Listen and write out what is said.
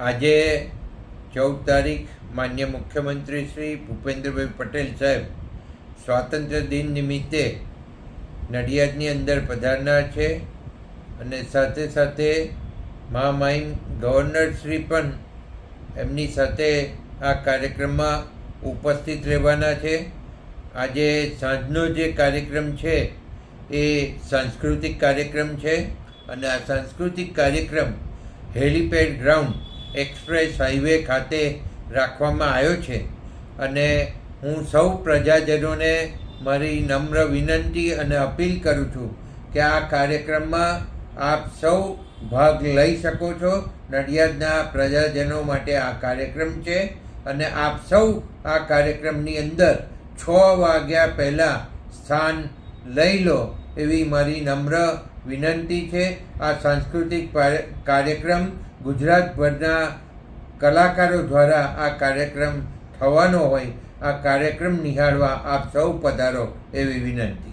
આજે ચૌદ તારીખ માન્ય મુખ્યમંત્રી શ્રી ભૂપેન્દ્રભાઈ પટેલ સાહેબ સ્વાતંત્ર્ય દિન નિમિત્તે નડિયાદની અંદર પધારનાર છે અને સાથે સાથે મહામાઈમ ગવર્નર શ્રી પણ એમની સાથે આ કાર્યક્રમમાં ઉપસ્થિત રહેવાના છે. આજે સાંજનો જે કાર્યક્રમ છે એ સાંસ્કૃતિક કાર્યક્રમ છે અને આ સાંસ્કૃતિક કાર્યક્રમ હેલિપેડ ગ્રાઉન્ડ એક્સપ્રેસ હાઈવે ખાતે રાખવામાં આવ્યો છે. અને હું સૌ પ્રજાજનોને મારી નમ્ર વિનંતી અને અપીલ કરું છું કે આ કાર્યક્રમમાં આપ સૌ ભાગ લઈ શકો છો. નડિયાદના પ્રજાજનો માટે આ કાર્યક્રમ છે અને આપ સૌ આ કાર્યક્રમની અંદર છ વાગ્યા પહેલાં સ્થાન લઈ લો એવી મારી નમ્ર વિનંતી છે. આ સાંસ્કૃતિક કાર્યક્રમ ગુજરાતભરના કલાકારો દ્વારા આ કાર્યક્રમ થવાનો હોય, આ કાર્યક્રમ નિહાળવા આપ સૌ પધારો એવી વિનંતી.